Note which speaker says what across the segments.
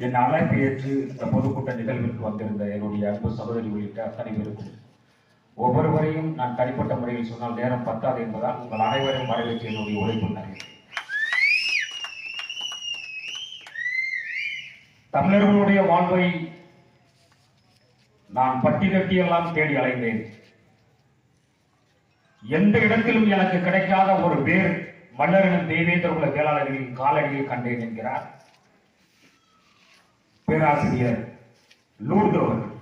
Speaker 1: என் அழைப்பு ஏற்று இந்த பொதுக்கூட்ட நிகழ்விற்கு வந்திருந்த என்னுடைய அன்பு சகோதரி உள்ளிட்ட அத்தனை பேருக்கும் ஒவ்வொருவரையும் நான் தனிப்பட்ட முறையில் சொன்னால் நேரம் பத்தாது என்பதால் உங்கள் அனைவரையும் வரவேற்று என்னுடைய உழைப்பு நிறைய தமிழர்களுடைய வாழ்வை நான் பட்டி கட்டியெல்லாம் தேடி அலைந்தேன். எந்த இடத்திலும் எனக்கு கிடைக்காத ஒரு பேர் மன்னரிடம் தேவேந்திர உள்ள வேளாளர்களின் காலடியில் கண்டேன் என்கிறார். பேராசிரியர் லூர்து அவர்கள்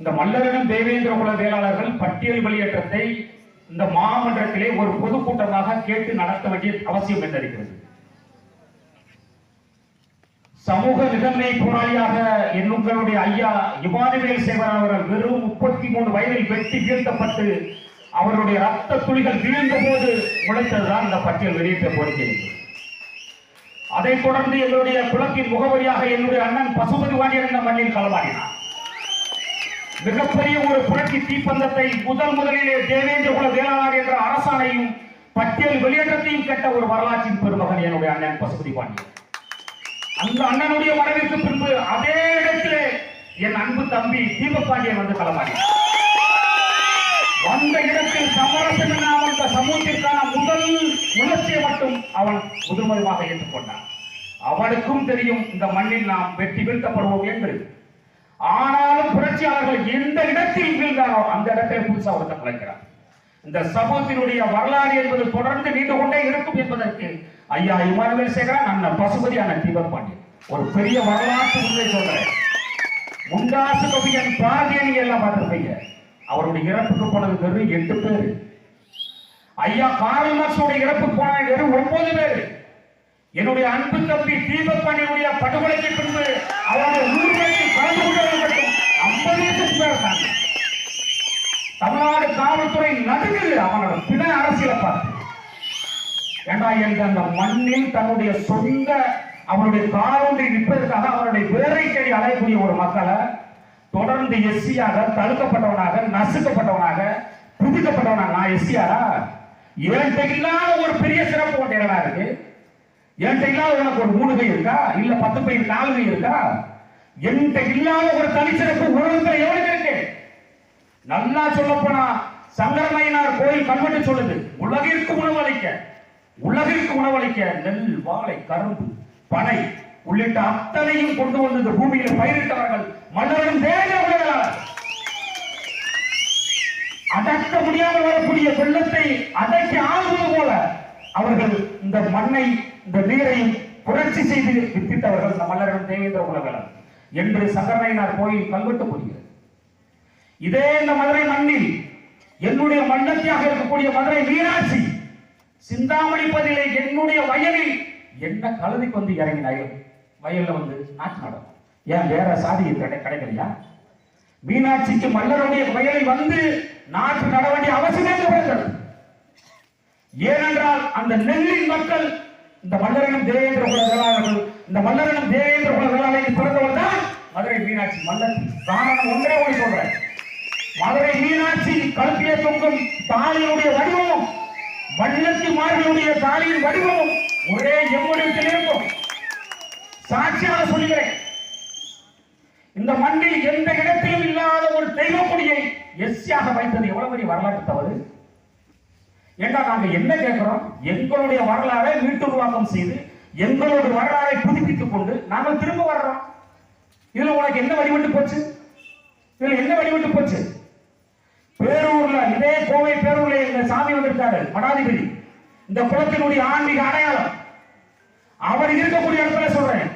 Speaker 1: இந்த மல்லரனும் தேவேந்திர குல வேளாளர்கள் பட்டியல் வெளியேற்றத்தை இந்த மாமன்றத்திலே ஒரு பொதுக்கூட்டமாக கேட்டு நடத்த வேண்டிய அவசியம் என்றிருக்கிறது சமூக நிகழ்மை போராளியாக என்னுங்களுடைய ஐயா இமானுவேல் சேவர் அவர்கள் வெறும் முப்பத்தி மூணு வயதில் வெட்டி வீழ்த்தப்பட்டு அவருடைய ரத்த துளிகள் வீழ்ந்த போது முளைத்ததுதான் இந்த பட்டியல் வெளியிட்ட கோரிக்கை அதைத் தொடர்ந்து எங்களுடைய குளத்தின் முகவரியாக என்னுடைய அண்ணன் பசுபதி வாண்டியர் இந்த மண்ணில் களமாடினார். மிகப்பெரிய ஒரு புரட்சி தீப்பந்தத்தை முதல் முதலிலே தேவேந்திர குல வேளாளர் என்ற அரசாணையும் பட்டியல் வெளியேற்றத்தையும் கேட்ட ஒரு வரலாற்றின் பெருமகன் என்னுடைய அண்ணன் பசுபதி பாண்டியன் அந்த அண்ணனுடைய மறைவிற்கு பின்பு அதே இடத்திலே என் அன்பு தம்பி தீபபாண்டியன் வந்து களமாடினார். வந்த இடத்தில் சமரசம் இல்லாமல் இந்த சமூகத்திற்கான முதல் முயற்சியை மட்டும் அவன் முதன்முதலாக ஏற்றுக்கொண்டான் அவனுக்கும் தெரியும் இந்த மண்ணில் நாம் வெற்றி வீழ்த்தப்படுவோம் என்று. ஆனாலும் புரட்சியாளர்கள் எந்த இடத்தில் வீழ்ந்தாரோ அந்த இடத்தை புதுசா ஒருத்தன் பிழைக்கிறார் இந்த சமூகத்தினுடைய வரலாறு என்பது தொடர்ந்து நீண்டு கொண்டே இருக்கும் என்பதற்கு ஐயா இமானுவேல் சேகரன் அண்ணன் பசுபதி அண்ணன் தீபக் பாண்டியன். ஒரு பெரிய வரலாற்று உண்மை சொல்றேன். முண்டாசு கவியன் பாரதியன் எல்லாம் பார்த்திருப்பீங்க. அவருடைய இறப்புக்கு போனது வெறும் எட்டு பேர். ஐயா காரல் மார்க்ஸோட இறப்புக்கு போன வெறும் ஒன்பது பேர். என்னுடைய அன்பு தம்பி தீபக் படுகொலைக்கு பின்பு அவருடைய ஊர்வலத்தில் கலந்து கொண்டவர்கள் மட்டும் பேர் தமிழ்நாடு காவல்துறை நடுங்குது அவனோட பிண அரசியலை பார்த்து. ஏண்டா என்று அந்த மண்ணில் தன்னுடைய சொந்த அவருடைய காலொன்றை நிற்பதற்காக அவருடைய வேரை தேடி அலையக்கூடிய ஒரு மக்களை தொடர்ந்து எஸ்சியாக தடுக்கப்பட்டவனாக நசுக்கப்பட்டவனாக புதிக்கப்பட்டவனாக நான் எஸ்சியாரா என்கிட்ட இல்லாத ஒரு பெரிய சிறப்பு கொண்ட இருக்கு? என்கிட்ட இல்லாத உனக்கு ஒரு மூணு கை இருக்கா? இல்ல பத்து பை நாலு கை இருக்கா? என்கிட்ட இல்லாத ஒரு தனிச்சிறப்பு உலகத்துல எவ்வளவு இருக்கு? நல்லா சொல்ல போனா சங்கரமையனார் கோயில் கல்வெட்டு சொல்லுது உலகிற்கு உணவளிக்க உலகிற்கு உணவளிக்க நெல் வாழை கரும்பு பனை உள்ளிட்ட அத்தனையும் கொண்டு வந்து இந்த பூமியில் பயிரிட்டார்கள் மன்னரும் தேக அடக்க முடியாமல் வரக்கூடிய வெள்ளத்தை அடக்கி ஆள்வது போல அவர்கள் இந்த மண்ணை இந்த நீரையும் புரட்சி செய்து வித்திட்டவர்கள் இந்த மன்னரிடம் தேவேந்திர உலகம் என்று சங்கரமையனார் கோயில் கல்வெட்டு புரிகிறது இதே இந்த மதுரை மண்ணில் என்னுடைய மன்னத்தியாக இருக்கக்கூடிய மதுரை மீனாட்சி சிந்தாமணி பதிலே என்னுடைய வயலில் என்ன கழுதிக்கு வந்து இறங்கினாயோ? வயல்ல வந்து நாட்டு நடக்கும் ஏன் வேற சாதி கிடைக்கலையா? மீனாட்சிக்கு மன்னருடைய வயலை வந்து நாட்டு நட வேண்டிய அவசியமே கிடையாது ஏனென்றால் அந்த நெல்லின் மக்கள் இந்த மன்னரனும் தேவேந்திர குல இந்த மன்னரனும் தேவேந்திர குல பிறந்தவர் தான் மதுரை மீனாட்சி மல்லன் காரணம் ஒன்றே ஒன்று சொல்றேன். மதுரை மீனாட்சி கழுத்திலே தொங்கும் தாலியுடைய வடிவம் வண்ணத்தி மார்களுடைய தாலியின் வடிவம் ஒரே எம்முடத்தில் இருக்கும். சாட்சியாக சொல்கிறேன் இந்த மண்ணில் எந்த இடத்திலும் இல்லாத ஒரு தெய்வ கொடியை எஸ்சியாக வைத்தது எவ்வளவு பெரிய வரலாற்று தவறு? ஏண்டா நாங்க என்ன கேட்கிறோம் எங்களுடைய வரலாறை மீட்டுருவாக்கம் செய்து எங்களுடைய வரலாறை புதுப்பித்துக் கொண்டு நாங்கள் திரும்ப வர்றோம். இதுல உனக்கு என்ன வழிபட்டு போச்சு? இதுல என்ன வழிபட்டு போச்சு? பேரூர்ல இதே கோவை பேரூர்ல இந்த சாமி வந்திருக்காரு மடாதிபதி. இந்த குளத்தினுடைய ஆன்மீக அடையாளம். அவர் இருக்கக்கூடிய இடத்துல சொல்றேன்.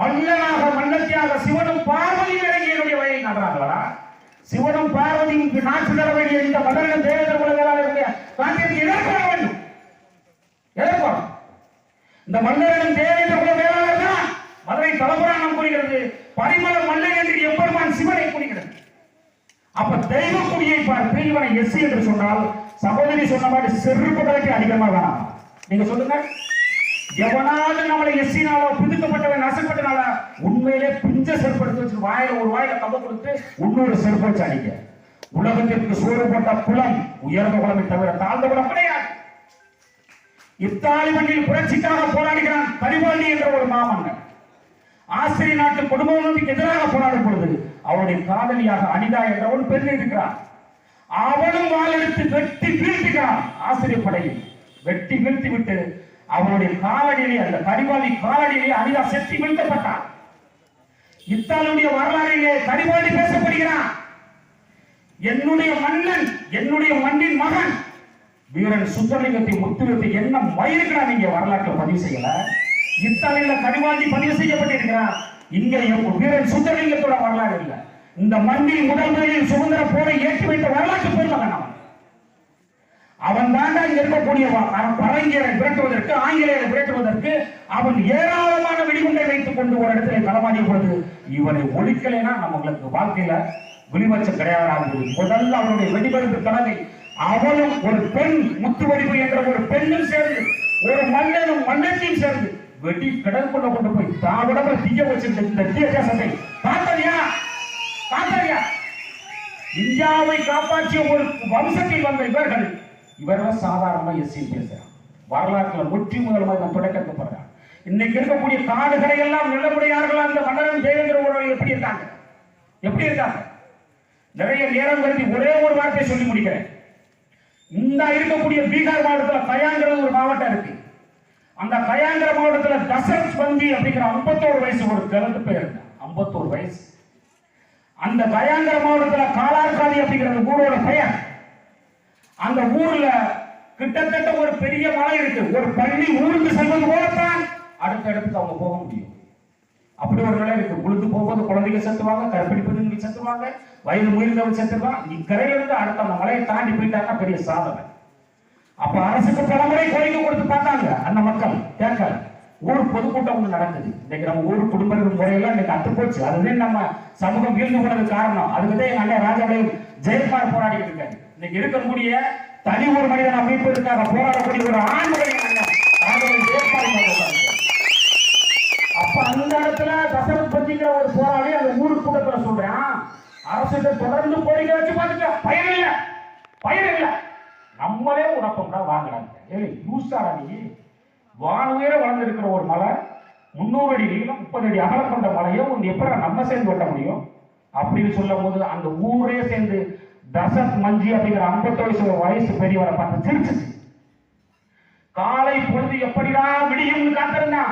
Speaker 1: மன்னனாக மன்னத்தியாக சிவனும் பார்வதியும் இறங்கி என்னுடைய வயலில் நடுறாங்களா சிவனும் பார்வதியும் நாட்டு தர வேண்டிய இந்த மதன தேவதர் உலகளால் வேளாளருடைய காந்தியத்தை எதிர்கொள்ள வேண்டும். எதிர்கொள்ளும் இந்த மன்னரிடம் தேவேந்திர குல வேளாளர் தான் மதுரை தலபுராணம் கூறுகிறது. பரிமள மல்லன் என்று எம்பெருமான் சிவனை கூறுகிறது. அப்ப தெய்வ குடியை பார்த்து இவனை எஸ் என்று சொன்னால் சகோதரி சொன்ன மாதிரி செருப்பு கலட்டி அதிகமாக வேணாம். நீங்க சொல்லுங்க. எவனாவது நம்மளை எஸ்சினாலோ பிதுக்கப்பட்டவன் நசப்பட்டனால உண்மையிலே பிஞ்ச செருப்படுத்தி வச்சு வாயில ஒரு வாயில கம்ப கொடுத்து இன்னொரு செருப்பு அடிக்க உலகத்திற்கு சோறு போட்ட குலம் உயர்ந்த குலமை தவிர தாழ்ந்த குளம் கிடையாது. இத்தாலி மண்ணில் புரட்சிக்காக போராடுகிறான் கரிபாண்டி என்ற ஒரு மாமன்னன். ஆசிரிய நாட்டு குடும்பங்களுக்கு எதிராக போராடும் பொழுது அவருடைய காதலியாக அனிதா என்றவன் பெண் இருக்கிறான் அவளும் வாளெடுத்து வெட்டி வீழ்த்துகிறான் ஆசிரியர் படையில் வெட்டி வீழ்த்தி விட்டு அவருடைய காலடியிலே அந்த கரிவாளி காலடியிலே அனிதா செத்தி வீழ்த்தப்பட்டார் இத்தாலுடைய வரலாறிலே கரிவாளி பேசப்படுகிறான். என்னுடைய மன்னன் என்னுடைய மண்ணின் மகன். வீரன் சுந்தரலிங்கத்தை முத்துவத்தை என்ன மயிருக்கிறா நீங்க வரலாற்றில் பதிவு செய்யல. இத்தாலியில கரிவாளி பதிவு செய்யப்பட்டிருக்கிறான். இங்க வீரன் சுந்தரலிங்கத்தோட வரலாறு இல்ல. இந்த மண்ணில் முதல் முதலில் சுதந்திர போரை ஏற்றி வைத்த வரலாறு அவன் தாண்டா இருக்கக்கூடியவன் அவன் பரங்கியரை விரட்டுவதற்கு ஆங்கிலேயரை விரட்டுவதற்கு அவன் ஏராளமான வெடிகுண்டை வைத்துக் கொண்டு ஒரு இடத்துல களமாடிய பொழுது இவனை ஒழிக்கலைன்னா நம்மளுக்கு வாழ்க்கையில விளிவச்சம் கிடையாது முதல்ல அவனுடைய வெடிபெருக்கு தலைமை அவனும் ஒரு பெண் முத்துவடிவு என்ற ஒரு பெண்ணும் சேர்ந்து ஒரு மன்னனும் மன்னத்தையும் சேர்ந்து வெடி கடற்கொள்ள கொண்டு போய் தான் தீய வச்சிருந்த இந்த வித்தியாசத்தை தேசத்தை பார்த்தறியா? பார்த்தறியா? இந்தியாவை காப்பாற்றிய ஒரு வம்சத்தில் வந்த இவர்கள் இவர்கள் சாதாரணமாக எஸ்சி பேசுகிறான் வரலாற்றில் முற்றி முதலமாக நான் தொடக்கப்படுறான் இன்னைக்கு இருக்கக்கூடிய காடுகளை எல்லாம் நிலமுடையார்கள் அந்த மன்னரன் ஜெயேந்திர உறவு எப்படி இருக்காங்க? எப்படி இருக்காங்க? நிறைய நேரம் கருதி ஒரே ஒரு வார்த்தை சொல்லி முடிக்கிறேன். இந்த இருக்கக்கூடிய பீகார் மாவட்டத்தில் கயாங்கிறது ஒரு மாவட்டம் இருக்கு. அந்த கயாங்கிற மாவட்டத்தில் தசரத் பந்தி அப்படிங்கிற 51 வயசு ஒரு திறந்து போயிருந்தேன் ஐம்பத்தோரு வயசு. அந்த கயாங்கிற மாவட்டத்தில் காலார்காதி அப்படிங்கிற ஊரோட பெயர். அந்த ஊர்ல கிட்டத்தட்ட ஒரு பெரிய மலை இருக்கு. ஒரு பள்ளி ஊருக்கு செல்வது போலத்தான் அடுத்த இடத்துக்கு அவங்க போக முடியும். அப்படி ஒரு நிலை இருக்கு. உளுந்து போகும்போது குழந்தைங்க செத்துவாங்க கற்பிணி செத்துவாங்க வயது முயல்ந்தவங்க செத்துவாங்க இக்கரையில இருந்து அடுத்த அந்த மலையை தாண்டி போயிட்டாங்கன்னா பெரிய சாதனை. அப்ப அரசுக்கு பலமுறை கோரிக்கை கொடுத்து பார்த்தாங்க அந்த மக்கள் கேட்கல ஊர் பொதுக்கூட்டம் ஒண்ணு நடக்குது இன்னைக்கு நம்ம ஊர் குடும்பங்கள் முறையெல்லாம் இன்னைக்கு அத்து போச்சு. அதுதான் நம்ம சமூகம் வீழ்ந்து போனது காரணம். அதுக்கு தான் எங்க அண்ணன் ராஜாவை ஜெயக்குமார் போராடிட்டு இருக்காரு. இன்னைக்கு இருக்கக்கூடிய தனி ஒரு மனிதன் அமைப்பதற்காக போராடக்கூடிய ஒரு ஆண்மகன் அப்ப அந்த இடத்துல தசரத் பத்திங்கிற ஒரு போராளி அந்த ஊருக்கு கூட்டத்துல சொல்றேன். அரசு தொடர்ந்து கோரிக்கை வச்சு பாத்துக்க பயன் இல்ல பயன் இல்ல. நம்மளே உடப்பம்டா வாங்கலாம் ஏய் லூசாடா நீ. வானுயர வளர்ந்துருக்கிற ஒரு மலை முன்னூறு அடி நீளம் முப்பது அடி அகலம் கொண்ட மலையை ஒன்று எப்படி நம்ம சேர்ந்து வெட்ட முடியும்? அப்படின்னு சொல்லும் போது அந்த ஊரே சேர்ந்து தசத் மஞ்சி அப்படிங்கிற ஐம்பத்தி வயசு வயசு பெரியவரை பார்த்து சிரிச்சு காலை பொழுது எப்படிடா விடியும்னு காத்திருந்தா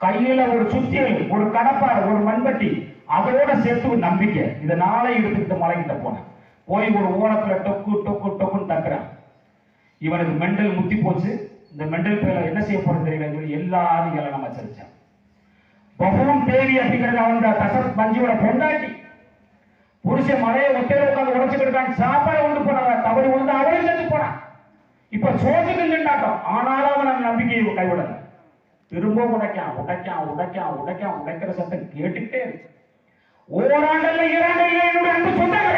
Speaker 1: கையில ஒரு சுத்தியல் ஒரு கடப்பார் ஒரு மண்பட்டி அதோட சேர்த்து நம்பிக்கை. இதை நாளை எடுத்துக்கிட்டு மலைகிட்ட போனேன். போய் ஒரு ஓரத்துல டொக்கு டொக்கு டொக்குன்னு தக்குறான் இவனுக்கு மெண்டல் முத்தி போச்சு. இந்த மெண்டல் பேர என்ன செய்ய போறது தெரியல எல்லாரும் எல்லாம் நம்ம வச்சிருச்சான் பகவான் தேவி அப்படிங்கிறது அவன் தசத் மஞ்சியோட பொண்டாட்டி. புருஷன் மலையை ஒத்தையில உட்காந்து உடச்சுக்கிட்டு இருக்கான் சாப்பாடு கொண்டு போனாங்க தவறி விழுந்து அவளையும் செஞ்சு போனான் இப்ப சோத்துக்கு நின்றாட்டம் ஆனாலும் அவன் அந்த நம்பிக்கையை கைவிடல. திரும்ப உடைக்கான் உடைக்கான் உடைக்கான் உடைக்கான் உடைக்கிற சத்தம் கேட்டுக்கிட்டே இருக்கு. ஓராண்டல்ல ஈராண்டல்ல என்னுடைய அன்பு சொன்னாங்க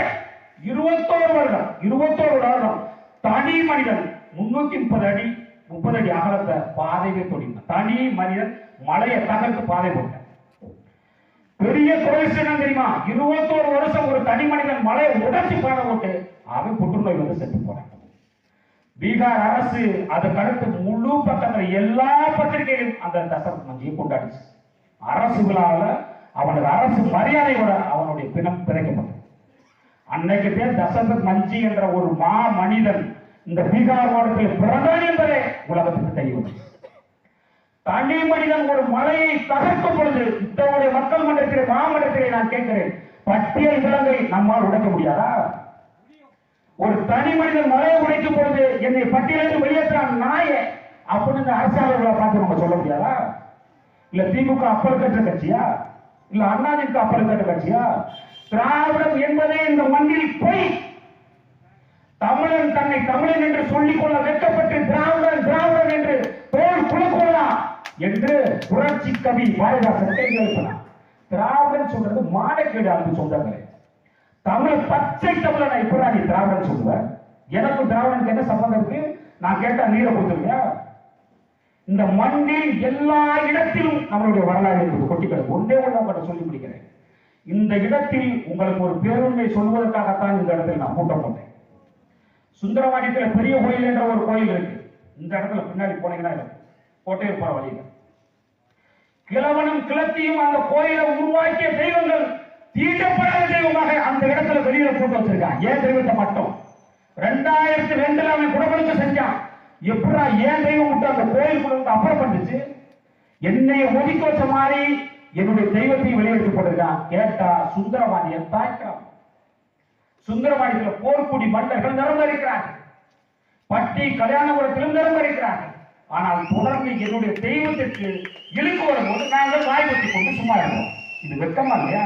Speaker 1: இருபத்தோரு வருடம் இருபத்தோரு வருடம் தனி மனிதன் முன்னூத்தி முப்பது அடி முப்பது அடி அகலத்தை பாதையை தொடினான் தனி மனிதன் மலையை தகர்த்து பாதை போட்டான். பெரிய துறைசனம் தெரியுமா? இருபத்தோரு வருஷம் ஒரு தனி மனிதன் மலையை உடச்சி பாட போட்டு அவன் புற்றுநோய் வந்து செத்து போனான் பீகார் அரசு அதை அடுத்து முழு பக்கங்கள் எல்லா பத்திரிகையும் அந்த தசரத் மஞ்சியை கொண்டாடிச்சு. அரசு விழாவில் அவனது அரசு மரியாதையோட அவனுடைய பிணம் பிறக்கப்பட்டது. அன்னைக்கு பேர் தசரத் மஞ்சி என்ற ஒரு மா மனிதன் இந்த பீகார் மாவட்டத்தில் பிறந்தான் என்பதே உலகத்துக்கு தெரிய வந்துச்சு தனி மனிதன் ஒரு மலையை தகர்க்கும் பொழுது இத்தகைய மக்கள் மன்றத்திலே மாமன்றத்திலே நான் கேட்கிறேன் பட்டியல் விலங்கை நம்மால் உடைக்க முடியாதா? ஒரு தனி மனிதன் மலையை உடைக்கும் பொழுது என்னை பட்டியலிருந்து வெளியேற்றான் நாயே அப்படின்னு இந்த அரசாளர்களை பார்த்து நம்ம சொல்ல முடியாதா? இல்ல திமுக அப்பல் கற்ற கட்சியா? இல்ல அண்ணாதிமுக அப்பல் கட்ட கட்சியா? திராவிடம் என்பதே இந்த மண்ணில் பொய். தமிழன் தன்னை தமிழன் என்று சொல்லிக் கொள்ள வெட்கப்பட்டு திராவிடன் திராவிடன் என்று தோல் குழுக்கொள்ளலாம் என்று புரட்சி கவி பாரதிதாசன் கேள்வி எழுப்பினார் திராவிடன் சொல்றது மானக்கேடு அன்பு சொல்றாங்களே. தமிழ் பச்சை தமிழனை இப்ப நீ திராவிடன் சொல்லுவேன் எனக்கும் திராவிடனுக்கு என்ன சம்பந்தம் இருக்கு? நான் கேட்டா நீரை கொடுத்துருக்கியா இந்த மண்ணில் எல்லா இடத்திலும் நம்மளுடைய வரலாறு இருக்குது கொட்டி கிடக்கு. ஒன்றே ஒன்றா மட்டும் சொல்லி முடிக்கிறேன் இந்த இடத்தில் உங்களுக்கு ஒரு பேருண்மை சொல்வதற்காகத்தான் இந்த இடத்தில் நான் கூட்டம் போட்டேன். சுந்தரவாடியத்தில் பெரிய கோயில் என்ற ஒரு கோயில் இருக்கு. இந்த இடத்துல பின்னாடி போனீங்கன்னா இருக்கு போட்டே போற வழியில. கிழவனும் கிளத்தியும் அந்த கோயிலை உருவாக்கிய தெய்வங்கள் தீட்டப்படாத தெய்வமாக அந்த இடத்துல வெளியில போட்டு வச்சிருக்கான் ஏன் தெய்வத்தை மட்டும்? ரெண்டாயிரத்தி ரெண்டுல அவன் குடமுழுக்க செஞ்சான். எப்படா ஏன் தெய்வம் விட்டு அந்த கோயிலுக்குள்ள அப்புறம் பண்ணுச்சு என்னை ஒதுக்கி வச்ச மாதிரி என்னுடைய தெய்வத்தையும் வெளியெடுத்து போட்டிருக்கான். கேட்டா சுந்தரவாணியன் தாய்க்கிறான் சுந்தரவாணியில போர்க்குடி மன்னர்கள் நிரம்பரிக்கிறார்கள் பட்டி கல்யாணபுரத்திலும் நிரம்பரிக்கிறார்கள் ஆனால் தொடர்ந்து என்னுடைய தெய்வத்திற்கு இழுக்கு வரும்போது நாங்கள் வாய் வெட்டி கொண்டு சும்மா இருந்தோம். இது வெக்கமா இல்லையா?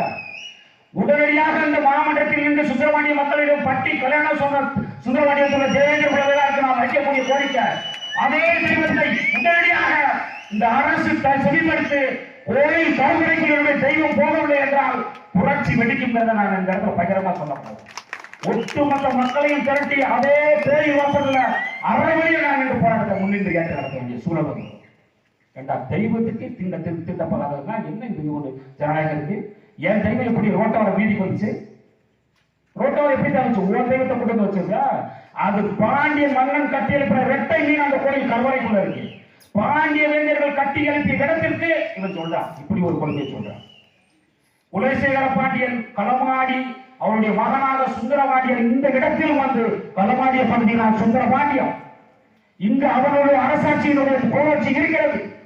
Speaker 1: உடனடியாக அந்த மாமன்றத்தில் இருந்து சுப்பிரமணிய மக்களிடம் பட்டி கல்யாணம் சொன்ன சுந்தரவாணிய சொன்ன தேவேந்திர குலவிழாவுக்கு நாம் வைக்கக்கூடிய கோரிக்கை. அதே தெய்வத்தை உடனடியாக இந்த அரசு த- செவிமடுத்து கோயில் கருமுறைக்குள்ளுடைய தெய்வம் போகவில்லை என்றால் புரட்சி என்று நான் இந்த இடத்துல பகிரமா சொல்ல போகிறேன் ஒட்டுமொத்த மக்களையும் திரட்டி அதே பேய் வாசல்ல அறவழியில் நான் இந்த போராட்டத்தை முன்னின்று ஏற்ற நடத்த வேண்டிய சூழல் ஏண்டா தெய்வத்துக்கு திண்ட திட்ட என்ன இது ஒரு ஜனநாயகத்துக்கு என் தெய்வம் எப்படி ரோட்டோட வீதிக்கு வந்துச்சு? ரோட்டோட எப்படி தான் வந்துச்சு உன் தெய்வத்தை கொண்டு வந்து வச்சிருக்கா அது பாண்டிய மன்னன் கட்டி எழுப்பின ரெட்டை மீன் அந்த கோயில் கருவறைக்குள்ள இருக்கு. பாண்டிய வேந்தர்கள் கட்டி எழுப்பிய இடத்திற்கு இவன் சொல்றான். இப்படி ஒரு கொள்கையை சொல்றான். குலசேகர பாண்டியன் களமாடி அவருடைய மகனாக சுந்தரபாண்டியன் இந்த இடத்தில் வந்து களமாடிய பகுதியினால் சுந்தரபாண்டியம். இங்கு அவனுடைய அரசாட்சியினுடைய புகழ்ச்சி இருக்கிறது.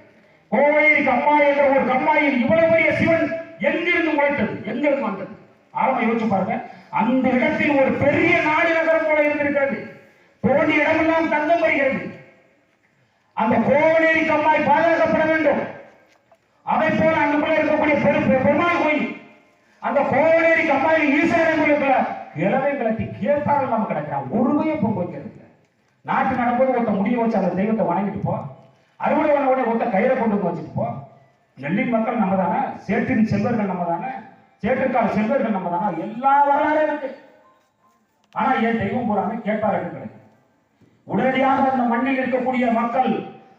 Speaker 1: கோவையில் அம்மா என்ற ஒரு கம்மாயில் இவ்வளவு பெரிய சிவன் எங்கிருந்து உழைத்தது? எங்கிருந்து வந்தது? ஆரம்ப யோசிச்சு பாருங்க. அந்த இடத்தில் ஒரு பெரிய நாடு நகரம் போல இருந்திருக்கிறது. தோண்டிய இடமெல்லாம் தங்கம் வருகிறது அந்த கோவலேரி கம்மாய் பாதுகாக்கப்பட வேண்டும். அதை போல அங்குள்ள இருக்கக்கூடிய பெரும் பெருமாள் கோயில் அந்த கோவலேரி கம்மாயில் ஈஸ்வரன் கோயிலுக்குள்ள கிழவை கிளப்பி கேட்பார்கள் இல்லாம கிடக்கிறான் ஒருவே பொங்க வைக்கிறது நாட்டு நடக்கும்போது ஒருத்த முடிய வச்சு அந்த தெய்வத்தை வணங்கிட்டு போ. அறுவடை பண்ண உடனே ஒருத்த கையில கொண்டு வந்து வச்சுட்டு போ. நெல்லின் மக்கள் நம்ம தானே சேற்றின் செல்வர்கள் நம்ம தானே சேற்றுக்கால செல்வர்கள் நம்ம தானே எல்லா வரலாறும் இருக்கு. ஆனா என் தெய்வம் போறாங்க கேட்பார்கள் கிடைக்கும் உடனடியாக அந்த மண்ணில் இருக்கக்கூடிய மக்கள்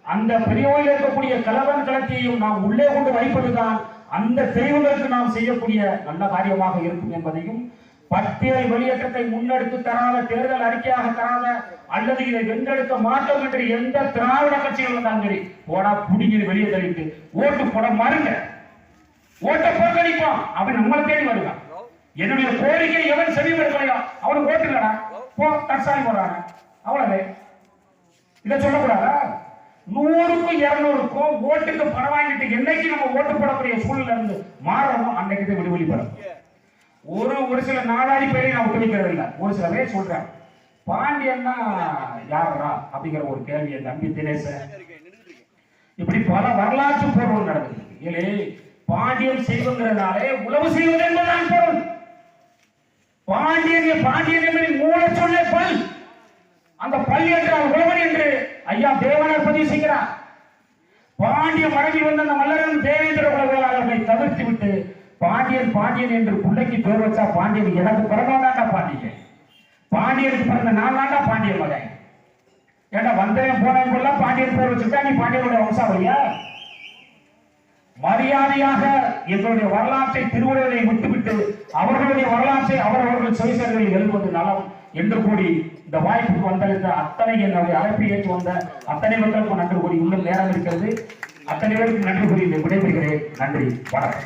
Speaker 1: அந்த பெரியவர்கள் இருக்கக்கூடிய கலவன் களத்தையும் நாம் உள்ளே கொண்டு வைப்பதுதான் அந்த தெய்வங்களுக்கு நாம் செய்யக்கூடிய நல்ல காரியமாக இருக்கும் என்பதையும் பட்டியல் வெளியேற்றத்தை முன்னெடுத்து தராத தேர்தல் அறிக்கையாக தராத அல்லது இதை வென்றெடுக்க மாட்டோம் என்று எந்த திராவிட கட்சிகள் வந்தாலும் சரி போடா புடிங்கி வெளியே தள்ளிட்டு ஓட்டு போட மறுங்க. ஓட்டை புறக்கணிப்போம் அவன் நம்மளை தேடி வருவான் என்னுடைய கோரிக்கை எவன் செவிமடுக்கலையோ அவனுக்கு ஓட்டு இல்லடா. போ தற்சாலி போறாங்க அவ்வளவு. இதை சொல்லக்கூடாதா? நூறுக்கும் இருநூறுக்கும் ஓட்டுக்கு பணம் வாங்கிட்டு என்னைக்கு நம்ம ஓட்டு போடக்கூடிய சூழ்நிலை இருந்து மாறணும் அன்னைக்கு தான் விடுவெளி பெறும் ஒரு ஒரு சில நாடாரி பேரை நான் விட்டுவிக்கிறது இல்லை. ஒரு சில பேர் சொல்றேன் பாண்டியன்னா யாரா அப்படிங்கிற ஒரு கேள்வியை தம்பி தினேசன் இப்படி பல வரலாற்று போர்கள் நடக்குது. இல்லை பாண்டியன் செய்வங்கிறதுனாலே உழவு செய்வது என்பதுதான் பொருள். பாண்டியன் பாண்டியன் என்பதை மூல சொல்லே பல். அந்த பல் என்றால் உழவன் என்று ஐயா தேவனர் பதிவு செய்கிறார். பாண்டிய மடங்கில் வந்த அந்த மல்லரன் தேவேந்திர குலவேளாளர்களை தவிர்த்து விட்டு பாண்டியன் பாண்டியன் என்று பிள்ளைக்கு பேர் வச்சா பாண்டியன் எனக்கு பிறந்தவன்டா பாண்டியன். பாண்டியனுக்கு பிறந்த நான் தாண்டா பாண்டியன் மகன். ஏன்னா வந்தேன் போனவன் எல்லாம் பாண்டியன் பேர் வச்சுட்டா நீ பாண்டியனுடைய வம்சாவளியா? மரியாதையாக எங்களுடைய வரலாற்றை திருவள்ளுவரை விட்டுவிட்டு அவர்களுடைய வரலாற்றை அவரவர்கள் சுயசர்கள் எழுதுவது நலம். என்று கூறி இந்த வாய்ப்புக்கு வந்தளித்த அத்தனை என்னுடைய அழைப்பை ஏற்று வந்த அத்தனை மக்களுக்கும் நன்றி கூறி இன்னும் நேரம் இருக்கிறது. அத்தனை பேருக்கும் நன்றி கூறி விடைபெறுகிறேன். நன்றி. வணக்கம்.